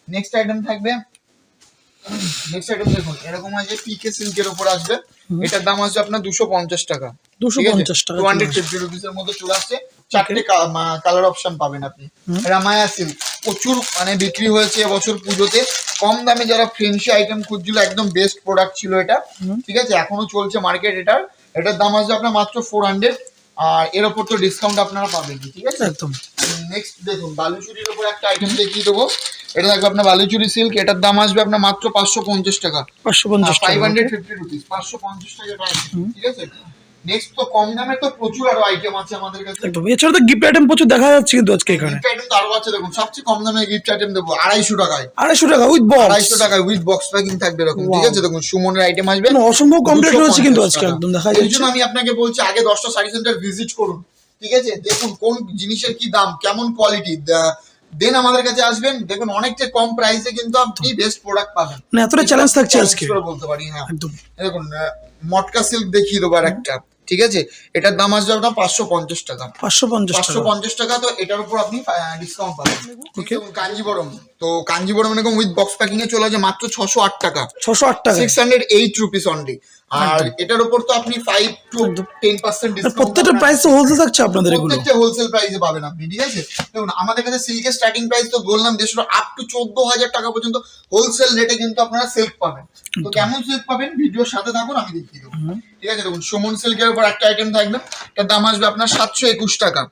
নেক্সট আইটেম থাকবে নেক্সট আইটেম দেখুন এরকম আছে পিকে সিল্কের উপর আসবে। এটার দাম আসবে আপনার দুশো পঞ্চাশ টাকা 250 টাকা টু হান্ড্রেড ফিফটি রুপিসের মধ্যে চলে আসছে। চারটে কালার অপশন পাবেন আপনি। রামায়া সিল্ক প্রচুর মানে বিক্রি হয়েছে এবছর পুজোতে। কম দামে যারা ফ্রেন্সি আইটেম খুঁজছিল একদম বেস্ট প্রোডাক্ট ছিল এটা। ঠিক আছে এখনও চলছে মার্কেট এটার। এটার দাম আসবে আপনার মাত্র ফোর হান্ড্রেড আর এর ওপর তো ডিসকাউন্ট আপনারা পাবেন ঠিক আছে? একদম। নেক্সট দেখুন বালুচুরির উপর একটা আইটেম দেখিয়ে দেবো। এটা থাকবে আপনার বালুচুরি সিল্ক এটার দাম আসবে আপনার মাত্র পাঁচশো পঞ্চাশ টাকা। পাঁচশো পঞ্চাশ ফাইভ হান্ড্রেড ফিফটি রুপিস পাঁচশো পঞ্চাশ টাকা ঠিক আছে? নেক্সট তো কম দামে তো প্রচুর আরও আইটেম আছে আমাদের কাছে। একদম। এছাড়া তো গিফট আইটেম প্রচুর দেখা যাচ্ছে কিন্তু আজকে এখানে। গিফট আইটেম তো আরও আছে দেখুন সবচেয়ে কম দামে গিফট আইটেম দেবো আড়াইশো টাকায়। আড়াইশো টাকা উইথ বক্স আড়াইশো টাকায় উইথ বক্স প্যাকিং থাকবে এরকম ঠিক. আছে? দেখুন সুমনের আইটেম আসবে। অসম্ভব কমপ্লিট 250 রয়েছে কিন্তু আজকে একদম দেখা এই যাচ্ছে। জন্য আমি আপনাকে বলছি আগে দশটা শাড়ি সেন্টার ভিজিট করুন ঠিক আছে? দেখুন কোন জিনিসের কি দাম কেমন কোয়ালিটি দেন আমাদের কাছে আসবেন। দেখুন অনেকটা কম প্রাইসে কিন্তু আপনি বেস্ট প্রোডাক্ট পাবেন। মানে এতটা চ্যালেঞ্জ থাকছে আজকে। বলতে পারি হ্যাঁ। একদম। দেখুন মটকা সিল্ক দেখিয়ে দেবো আর একটা। ঠিক আছে? এটার দাম আসবে আপনার পাঁচশো পঞ্চাশ টাকা। পাঁচশো পঞ্চাশ পাঁচশো পঞ্চাশ টাকা তো এটার উপর আপনি ডিসকাউন্ট পাবেন। কাঞ্জিবরম তো কাঞ্জিবরম এরকম উইথ বক্স প্যাকিং এ চলে আসে মাত্র ছশো আট টাকা। ছশো আট টাকা। Six hundred eight rupees only আর এটার উপর তো আপনি ফাইভ টু টেন পার্সেন্ট আর প্রত্যেকটা প্রাইস হোলসেল থাকছে আপনাদের এগুলো। প্রত্যেকটা হোলসেল প্রাইসে পাবেন আপনি ঠিক আছে? দেখুন আমাদের কাছে সিল্কের স্টার্টিং প্রাইস তো বললাম দেড়শো আপ টু চোদ্দ হাজার টাকা পর্যন্ত হোলসেল রেটে কিন্তু আপনারা সিল্ক পাবেন। তো কেমন সিল্ক পাবেন? ভিডিওর সাথে থাকুন আমি দেখিয়ে দেবো। ঠিক আছে দেখুন সুমন সিল্কের উপর একটা আইটেম থাকবে। তার দাম আসবে আপনার সাতশো একুশ টাকা।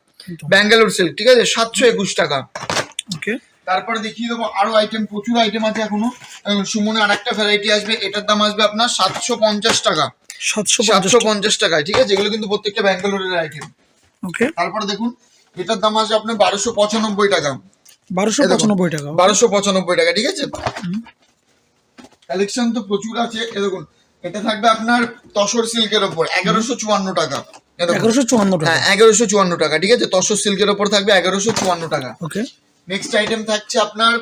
ব্যাঙ্গালোর সিল্ক ঠিক আছে? সাতশো একুশ টাকা। ওকে তারপরে দেখিয়ে দেবো আরও আইটেম প্রচুর আইটেম আছে এখনও। সুমনে আর একটা ভ্যারাইটি আসবে এটার দাম আসবে আপনার সাতশো পঞ্চাশ টাকা। সাতশো পঞ্চাশ সাতশো পঞ্চাশ টাকায় ঠিক আছে? এগুলো কিন্তু প্রত্যেকটা ব্যাঙ্গালোরের আইটেম ওকে তারপরে দেখুন এটার দাম আসবে আপনার বারোশো পঁচানব্বই টাকা। বারোশো পঁচানব্বই টাকা বারোশো পঁচানব্বই টাকা ঠিক আছে? কালেকশন তো প্রচুর আছে এ দেখুন এটা থাকবে আপনার তসর সিল্কের ওপর এগারোশো চুয়ান্ন টাকা এগারোশো চুয়ান্ন টাকা। হ্যাঁ এগারোশো চুয়ান্ন টাকা ঠিক আছে? তসর সিল্কের ওপর থাকবে এগারোশো চুয়ান্ন টাকা। ওকে নেক্সট আইটেম থাকছে আপনার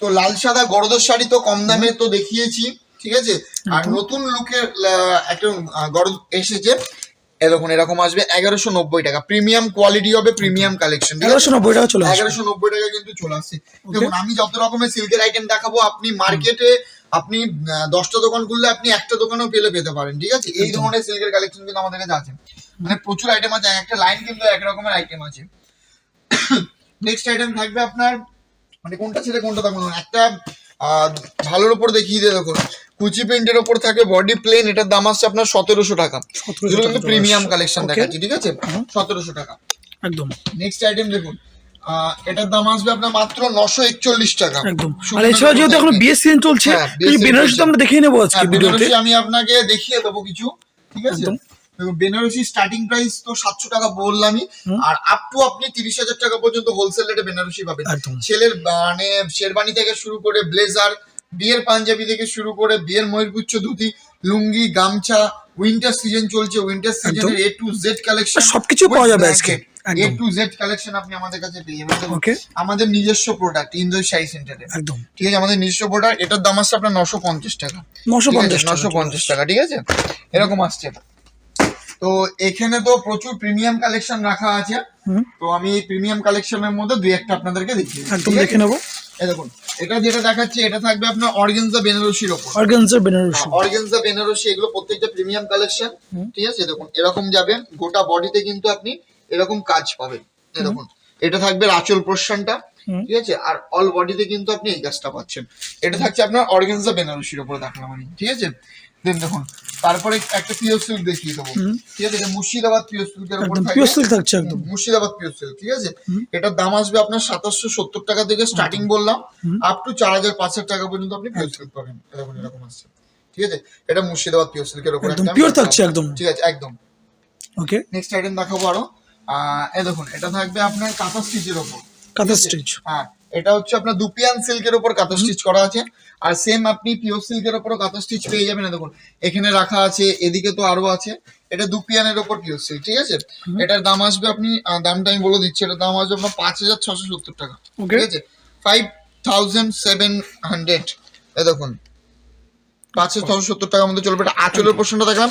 তো লাল সাদা গরদের শাড়ি তো কম দামে তো দেখিয়েছি ঠিক আছে? আর নতুন লুকের একটা গরদ এসেছে এরকম এরকম আসবে এগারোশো নব্বই টাকা। প্রিমিয়াম কোয়ালিটি হবে প্রিমিয়াম কালেকশন এগারোশো নব্বই টাকা চলে এগারোশো নব্বই টাকা কিন্তু চলে আসছে। দেখুন আমি যত রকমের সিল্কের আইটেম দেখাবো আপনি মার্কেটে আপনি দশটা দোকান খুললে আপনি একটা দোকানেও পেলে পেতে পারেন ঠিক আছে? এই ধরনের সিল্কের কালেকশন কিন্তু আমাদের কাছে আছে। মানে প্রচুর আইটেম আছে একটা লাইন কিন্তু এক রকমের আইটেম আছে। নেক্সট আইটেম থাকবে আপনার মানে কোনটা ছেড়ে কোনটা থাকবে না। একটা ভালোর ওপর দেখিয়ে দিয়ে দেখুন। কুচি প্রিন্টের ওপর থাকে বডি প্লেন এটার দাম আসছে আপনার সতেরোশো টাকা। এগুলো কিন্তু প্রিমিয়াম কালেকশন দেখাচ্ছি ঠিক আছে? সতেরোশো টাকা। একদম। নেক্সট আইটেম দেখুন আহ, এটার দাম আসবে আপনার মাত্র নশো একচল্লিশ টাকা। একদম। আর এছাড়া যেহেতু এখন থাকবে। সিজন চলছে হ্যাঁ, বিয়ের বেনারসি তো আমরা দেখিয়ে নেব আজকে হ্যাঁ, ভিডিওতে। আমি আপনাকে দেখিয়ে দেবো কিছু ঠিক আছে? বেনারসি স্টার্টিং প্রাইস তো সাতশো টাকা বললামই আর আপ টু আপনি তিরিশ হাজার টাকা পর্যন্ত হোলসেল রেটে বেনারসি পাবেন। ছেলের মানে শেরবানি থেকে শুরু করে ব্লেজার বিয়ের পাঞ্জাবি থেকে শুরু করে বিয়ের ময়ূরগুচ্ছ ধুতি লুঙ্গি গামছা উইন্টার সিজন চলছে উইন্টার সিজনের এ টু জেড কালেকশন সবকিছু পাওয়া যাবে আজকে। এ টু জেড কালেকশন আপনি আমাদের কাছে পেয়ে যাবেন। ওকে আমাদের নিজস্ব প্রোডাক্ট ইন্দোর শাড়ি সেন্টারে একদম। ঠিক আছে আমাদের নিজস্ব প্রোডাক্ট এটার দাম আসছে আপনার নশো পঞ্চাশ টাকা। নশো পঞ্চাশ টাকা নশো পঞ্চাশ টাকা ঠিক আছে? এরকম আসছে। তো এখানে তো প্রচুর প্রিমিয়াম কালেকশন রাখা আছে। তো আমি প্রিমিয়াম কালেকশনের মধ্যে দুই একটা আপনাদেরকে দেখিয়ে একদম দেখে নেব। দেখুন এটা যেটা দেখাচ্ছে এটা থাকবে আপনার অর্গেনজা বেনারসির ওপর। অর্গানজার বেনারসি। অর্গেনজা বেনারসি এগুলো প্রত্যেকটা প্রিমিয়াম কালেকশন ঠিক আছে? দেখুন এরকম যাবে গোটা বডিতে কিন্তু আপনি এরকম কাজ পাবেন। এরকম এটা থাকবে আঁচল প্রশানটা। ঠিক আছে? আর অল বডিতে কিন্তু আপনি এই কাজটা পাচ্ছেন। এটা থাকছে আপনার অর্গেনজা বেনারসির উপরে দেখলাম আমি। ঠিক আছে? দেন দেখুন। তারপরে একটা পিওর সিল্ক দেখিয়ে দেবো। ঠিক আছে? এটা মুর্শিদাবাদ পিওর সিল্কের উপর পিওর সিল্ক থাকছে একদম। মুর্শিদাবাদ পিওর সিল্ক ঠিক আছে। এটার দাম আসবে আপনার সাতাশশো সত্তর টাকা থেকে স্টার্টিং বললাম। আপ টু চার হাজার পাঁচ টাকা পর্যন্ত আপনি পিওর সিল্ক পাবেন। এরকম এরকম আসছে। ঠিক আছে? এটা মুর্শিদাবাদ পিওর সিল্কের উপর একদম আমি থাকছে একদম। ঠিক আছে? একদম। ওকে। নেক্সট আইটেম দেখাবো আরও। আহ, এই দেখুন এটা থাকবে আপনার কাঁথা স্টিচের ওপর কাঁথা স্টিচ হ্যাঁ। এটা হচ্ছে আপনার দুপিয়ান সিল্কের উপর কাঁথা স্টিচ করা আছে। আর সেম আপনি পিওর সিল্কের উপরও কাঁথা স্টিচ পেয়ে যাবেন। না দেখুন এখানে রাখা আছে এদিকে তো আরও আছে। এটা দুপিয়ানের উপর পিওর সিল্ক ঠিক আছে? এটার দাম আসবে আপনি দামটা আমি বলে দিচ্ছি এটার দাম আসবে আপনার পাঁচ হাজার ছশো সত্তর টাকা. ঠিক আছে? ফাইভ থাউজেন্ড সেভেন হান্ড্রেড এ দেখুন। পাঁচ হাজার সত্তর টাকার মধ্যে চলবে এটা আঁচলের পোর্শনটা দেখলাম।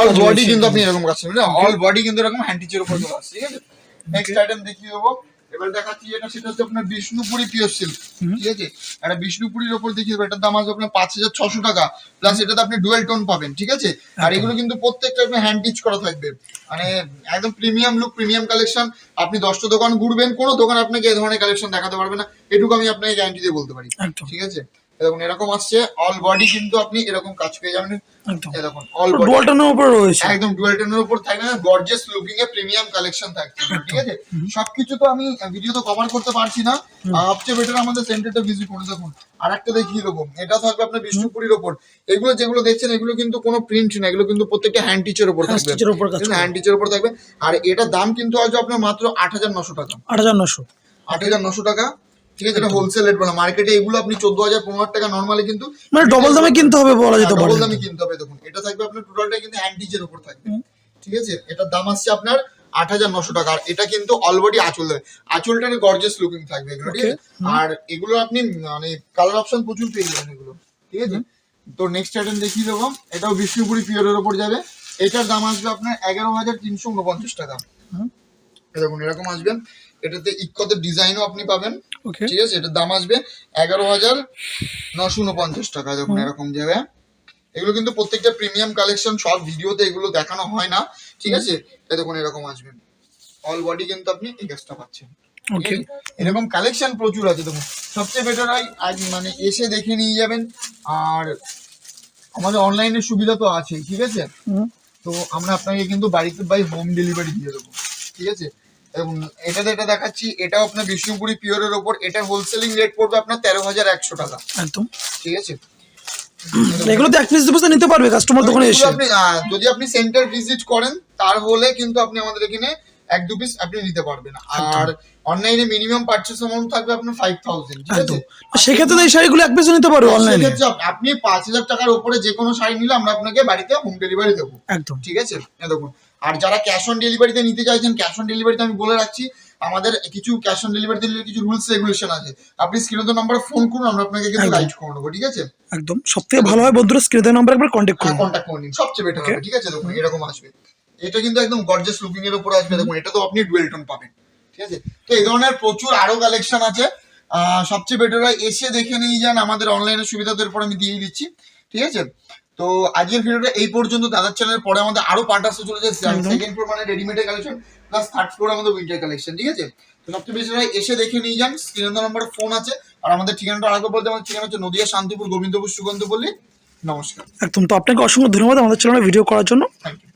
অল বডি কিন্তু আপনি এরকম কাজ অল বডি কিন্তু এরকম হ্যান্ড টিচের উপর চলে আসছে ঠিক আছে? নেক্সট আইটেম দেখিয়ে দেবো। এবার দেখাচ্ছি এটা সেটা হচ্ছে আপনার বিষ্ণুপুরি পিওর সিল্ক ঠিক আছে? একটা বিষ্ণুপুরির ওপর দেখিয়ে দেবো এটার দাম আসবে আপনার পাঁচ হাজার ছশো টাকা প্লাস এটাতে আপনি ডুয়েল টোন পাবেন ঠিক আছে? আর এগুলো কিন্তু প্রত্যেকটা আপনার হ্যান্ড টিচ করা থাকবে। মানে একদম প্রিমিয়াম লুক প্রিমিয়াম কালেকশন আপনি দশটা দোকান ঘুরবেন কোনো দোকান আপনাকে এ ধরনের কালেকশন দেখাতে পারবে না এটুকু আমি আপনাকে গ্যারান্টি দিয়ে বলতে পারি ঠিক আছে? এরকম এরকম আসছে অল বডি কিন্তু আপনি এরকম কাজ পেয়ে যাবেন। এরকম অল বডি ডুয়াল টোনের উপরে রয়েছে। একদম ডুয়েল টোনের উপর থাকবে না gorgeous looking a premium collection থাকছে ঠিক আছে? সবকিছু তো আমি ভিডিও তো কভার করতে পারছি না। সবচেয়ে বেটার আমাদের সেন্টারটা ভিজিট করে দেখুন। আর একটা দেখিয়ে দেবো। এটা থাকবে আপনার বিষ্ণুপুরির ওপর। এগুলো যেগুলো দেখছেন এগুলো কিন্তু কোনো প্রিন্ট না এগুলো কিন্তু প্রত্যেকটা হ্যান্ড টিচের উপর Hand থাকবে। হ্যান্ড টিচের উপর থাকবে। আর এটার দাম কিন্তু আসবে আপনার মাত্র আট হাজার নশো টাকা। আট হাজার নশো। আট হাজার নশো টাকা। ঠিক আছে এটা হোলসেল রেট বলা মার্কেটে এগুলো আপনি চোদ্দ হাজার পনেরো হাজার টাকা নর্মালি কিন্তু মানে ডবল দামে কিনতে হবে বলা যেতে পারে। ডবল দামে কিনতে হবে দেখুন। এটা থাকবে আপনার টোটালটা কিন্তু হ্যান্ডিজের উপর থাকবে। ঠিক আছে? এটার দাম আসছে আপনার আট হাজার নশো টাকা। আর এটা কিন্তু অলরেডি আঁচল দেবে আঁচলটা গর্জিয়াস লুকিং থাকবে এগুলো ঠিক আছে? আর এগুলো আপনি মানে কালার অপশন প্রচুর পেয়ে যাবেন এগুলো। ঠিক আছে? তো নেক্সট আইটেম দেখিয়ে দেবো। এটাও বিষ্ণুপুরি পিওরের ওপর যাবে। এটার দাম আসবে আপনার এগারো হাজার তিনশো উনপঞ্চাশ টাকা। হুম। এরকম এরকম আসবে। এটাতে ইকতের ডিজাইনও আপনি পাবেন। ঠিক আছে? এটার দাম আসবে এগারো হাজার নশো উনপঞ্চাশ টাকা যখন এরকম যাবে। এগুলো কিন্তু প্রত্যেকটা প্রিমিয়াম কালেকশন সব ভিডিওতে এগুলো দেখানো হয় না। ঠিক আছে? এই দেখুন এরকম আসবে। অল বডি কিন্তু আপনি এই কাজটা পাচ্ছেন। ওকে এরকম কালেকশন প্রচুর আছে দেখুন। সবচেয়ে বেটার হয় আজ মানে এসে দেখে নিয়ে যাবেন। আর আমাদের অনলাইনের সুবিধা তো আছেই ঠিক আছে? তো আমরা আপনাকে কিন্তু বাড়িতে বাই হোম ডেলিভারি দিয়ে দেবো। ঠিক আছে? এবং এটা দেখাচ্ছি এটাও আপনার বিষ্ণুপুরি পিওরের ওপর এটা হোলসেলিং রেট পড়বে আপনার তেরো হাজার একশো টাকা। একদম। ঠিক আছে? এগুলো তো এক পিস দু নিতে পারবে কাস্টমার দোকানে এসে। আপনি যদি আপনি সেন্টার ভিজিট করেন তার হলে কিন্তু আপনি আমাদের এখানে এক দু পিস আপনি নিতে পারবেন। আর অনলাইনে মিনিমাম পারচেস অ্যামাউন্ট থাকবে আপনার ফাইভ থাউজেন্ড ঠিক আছে? সেক্ষেত্রে তো এই শাড়িগুলো এক পিসও নিতে পারবে অনলাইনে আপনি পাঁচ হাজার টাকার উপরে যে কোনো শাড়ি নিলে আমরা আপনাকে বাড়িতে হোম ডেলিভারি দেবো। একদম। ঠিক আছে? দেখুন আর যারা ক্যাশ অন ডেলিভারিতে নিতে চাইছেন ক্যাশ অন ডেলিভারিতে আমি বলে রাখছি আমাদের কিছু ক্যাশ অন ডেলিভারিতে নিলে কিছু রুলস রেগুলেশন আছে। আপনি স্ক্রিনে তো নাম্বারে ফোন করুন আমরা আপনাকে কিন্তু গাইড করে নেব ঠিক আছে? একদম। সব থেকে ভালো হয় বন্ধুরা স্ক্রিনে নাম্বার একবার কন্ট্যাক্ট করুন। কন্ট্যাক্ট করে নিন সবচেয়ে বেটার হবে ঠিক আছে? দেখুন এরকম আসবে। এটা কিন্তু একদম গর্জিয়াস লুকিং এর উপর আসবে দেখুন এটা তো আপনি ডুয়েল টোন পাবেন ঠিক আছে? তো এই ধরনের প্রচুর আরও কালেকশন আছে। সবচেয়ে বেটার হয় এসে দেখে নিয়ে যান আমাদের অনলাইনের সুবিধা তো এরপর আমি দিয়ে দিচ্ছি ঠিক আছে? তো আজকের ভিডিওটা এই পর্যন্ত দাদার চ্যানেলের পরে আমাদের আরও পার্ট আসতে চলে যায় সেকেন্ড ফ্লোর মানে রেডিমেডের কালেকশন প্লাস থার্ড ফ্লোর আমাদের উইন্টার কালেকশন ঠিক আছে? তো সবচেয়ে বেশি ভাই এসে দেখে নিয়ে যান স্ক্রিনে নম্বরে ফোন আছে আর আমাদের ঠিকানাটা আরেকবার বলতে আমাদের ঠিকানা হচ্ছে নদিয়া শান্তিপুর গোবিন্দপুর সুগন্ধ পল্লী নমস্কার। একদম তো আপনাকে অসংখ্য ধন্যবাদ আমাদের চ্যানেলে ভিডিও করার জন্য। Thank you